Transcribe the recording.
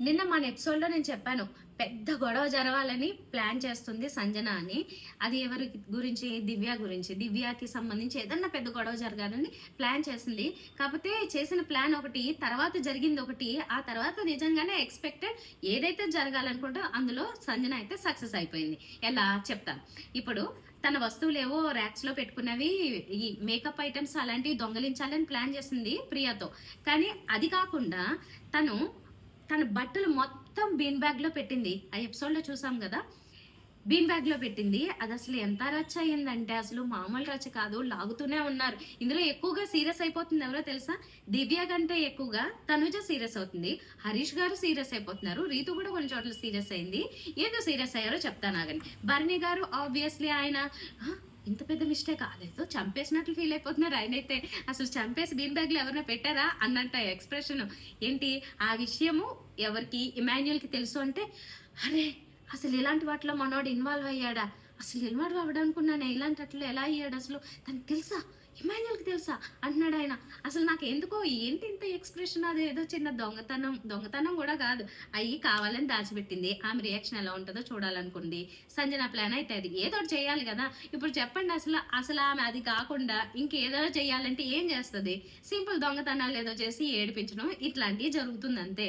నిన్న మన ఎపిసోడ్లో నేను చెప్పాను పెద్ద గొడవ జరగాలని ప్లాన్ చేస్తుంది సంజన అని. అది ఎవరి గురించి? దివ్య గురించి. దివ్యకి సంబంధించి ఏదన్నా పెద్ద గొడవ జరగాలని ప్లాన్ చేసింది. కాకపోతే చేసిన ప్లాన్ ఒకటి తర్వాత జరిగింది ఒకటి ఆ తర్వాత నిజంగానే ఎక్స్పెక్టెడ్ ఏదైతే జరగాలనుకుంటో అందులో సంజన అయితే సక్సెస్ అయిపోయింది. ఎలా? చెప్తాను ఇప్పుడు తన వస్తువులు ఏవో ర్యాక్స్లో పెట్టుకున్నవి ఈ మేకప్ ఐటమ్స్ అలాంటివి దొంగలించాలని ప్లాన్ చేసింది ప్రియాతో. కానీ అది కాకుండా తను తన బట్టలు మొత్తం బీన్ బ్యాగ్లో పెట్టింది. ఆ ఎపిసోడ్లో చూసాం కదా? బీన్ బ్యాగ్లో పెట్టింది. అది అసలు ఎంత రచ్చ అయిందంటే అసలు మామూలు రచ్చ కాదు. లాగుతూనే ఉన్నారు. ఇందులో ఎక్కువగా సీరియస్ అయిపోతుంది ఎవరో తెలుసా? దివ్య కంటే ఎక్కువగా తనుజ సీరియస్ అవుతుంది. హరీష్ గారు సీరియస్ అయిపోతున్నారు. రీతు కూడా కొన్ని చోట్ల సీరియస్ అయింది. ఏదో సీరియస్ అయ్యారో చెప్తాను ఆగండి. భరణి గారు ఆబ్వియస్లీ ఆయన ఇంత పెద్ద మిస్టేక్ అదేదో చంపేసినట్లు ఫీల్ అయిపోతున్నారు. ఆయన అయితే అసలు చంపేసి బీన్ బ్యాగ్లో ఎవరైనా పెట్టారా అన్నంట ఎక్స్ప్రెషన్ ఏంటి? ఆ విషయము ఎవరికి ఇమాన్యుయల్కి తెలుసు అంటే అరే అసలు ఇలాంటి వాటిలో మనోడు ఇన్వాల్వ్ అయ్యాడా? అసలు ఎలివాడు అవ్వడం అనుకున్నాను ఇలాంటి అట్లు ఎలా అయ్యాడు అసలు? తనకు తెలుసా? ఇమాన్యుల్కి తెలుసా? అంటున్నాడు ఆయన. అసలు నాకు ఎందుకో ఏంటి ఇంత ఎక్స్ప్రెషన్? అది ఏదో చిన్న దొంగతనం దొంగతనం కూడా కాదు. అయ్యి కావాలని దాచిపెట్టింది. ఆమె రియాక్షన్ ఎలా ఉంటుందో చూడాలనుకుంది. సంజన ప్లాన్ అయితే అది ఏదో ఒకటి చేయాలి కదా. ఇప్పుడు చెప్పండి అసలు అసలు ఆమె అది కాకుండా ఇంకేదో చేయాలంటే ఏం చేస్తుంది? సింపుల్ దొంగతనాలు ఏదో చేసి ఏడిపించడం ఇట్లాంటివి జరుగుతుంది అంతే